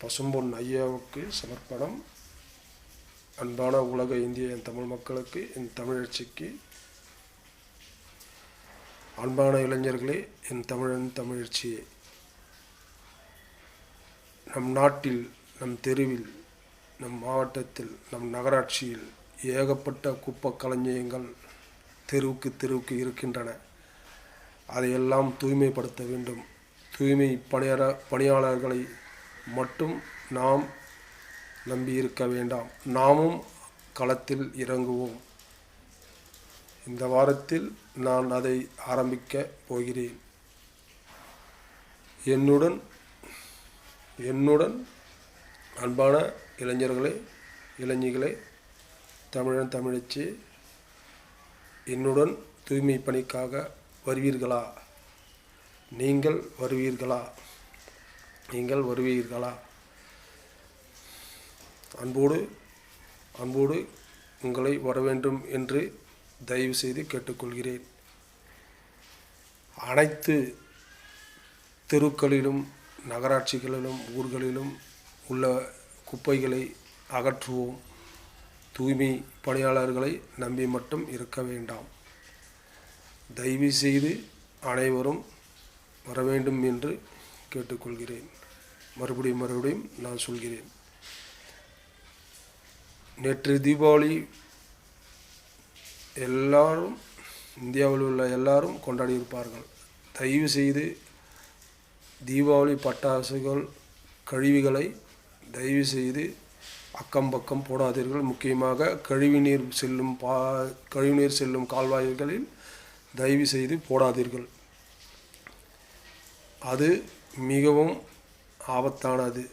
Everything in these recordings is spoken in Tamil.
பசும்பொன் ஐயாவுக்கு சமர்ப்பணம். அன்பான உலக இந்திய என் தமிழ் மக்களுக்கு என் தமிழச்சிக்கு அன்பான இளைஞர்களே என் தமிழன் தமிழச்சியே. நம் நாட்டில் நம் தெருவில் நம் மாவட்டத்தில் நம் நகராட்சியில் ஏகப்பட்ட குப்பை களஞ்சியங்கள் தெருவுக்கு தெருவுக்கு இருக்கின்றன. அதையெல்லாம் தூய்மைப்படுத்த வேண்டும். தூய்மை பணியாள பணியாளர்களை மட்டும் நாம் நம்பியிருக்க வேண்டாம். நாமும் களத்தில் இறங்குவோம். இந்த வாரத்தில் நான் அதை ஆரம்பிக்க போகிறேன். என்னுடன் என்னுடன் அன்பான இளைஞர்களே இளைஞிகளே தமிழன் தமிழச்சி என்னுடன் தூய்மை பணிக்காக வருவீர்களா? நீங்கள் வருவீர்களா? நீங்கள் வருவீர்களா? அன்போடு அன்போடு உங்களை வர வேண்டும் என்று தயவு செய்து கேட்டுக்கொள்கிறேன். அனைத்து தெருக்களிலும் நகராட்சிகளிலும் ஊர்களிலும் உள்ள குப்பைகளை அகற்றுவோம். தூய்மை பணியாளர்களை நம்பி மட்டும் இருக்க வேண்டாம். தயவு செய்து அனைவரும் வர வேண்டும் என்று கேட்டுக்கொள்கிறேன். மறுபடியும் மறுபடியும் நான் சொல்கிறேன். நேற்று தீபாவளி எல்லாரும் இந்தியாவில் உள்ள எல்லாரும் கொண்டாடி இருப்பார்கள் தயவு செய்து தீபாவளி பட்டாசுகள் கழிவுகளை தயவு செய்து அக்கம் பக்கம் போடாதீர்கள். முக்கியமாக கழிவுநீர் செல்லும் பா கழிவுநீர் செல்லும் கால்வாய்களில் தயவு செய்து போடாதீர்கள். அது மிகவும் ஆபத்தானது.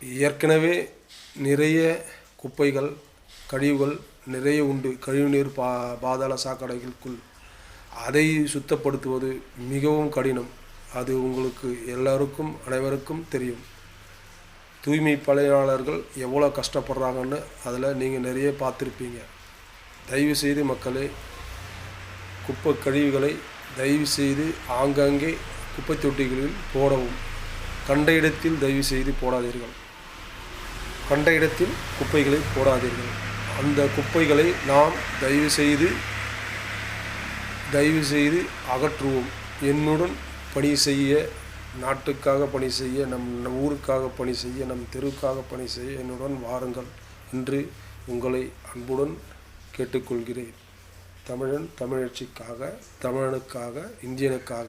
ஏற்கனவே நிறைய குப்பைகள் கழிவுகள் நிறைய உண்டு. கழிவுநீர் பா பாதாள சாக்கடைகளுக்குள். அதை சுத்தப்படுத்துவது மிகவும் கடினம். அது உங்களுக்கு எல்லாருக்கும் அனைவருக்கும் தெரியும். தூய்மை பணியாளர்கள் எவ்வளோ கஷ்டப்படுறாங்கன்னு அதில் நீங்கள் நிறைய பார்த்துருப்பீங்க. தயவுசெய்து மக்களே குப்பை கழிவுகளை தயவுசெய்து ஆங்காங்கே குப்பை தொட்டிகளில் போடவும். கண்ட இடத்தில் தயவு செய்து போடாதீர்கள். கண்ட இடத்தில் குப்பைகளை போடாதீர்கள். அந்த குப்பைகளை நாம் தயவு செய்து தயவு செய்து அகற்றுவோம். என்னுடன் பணி செய்ய நாட்டுக்காக பணி செய்ய நம் நம் ஊருக்காக பணி செய்ய நம் தெருவுக்காக பணி செய்ய என்னுடன் வாருங்கள் என்று உங்களை அன்புடன் கேட்டுக்கொள்கிறேன். தமிழன் தமிழச்சிக்காக தமிழனுக்காக இந்தியனுக்காக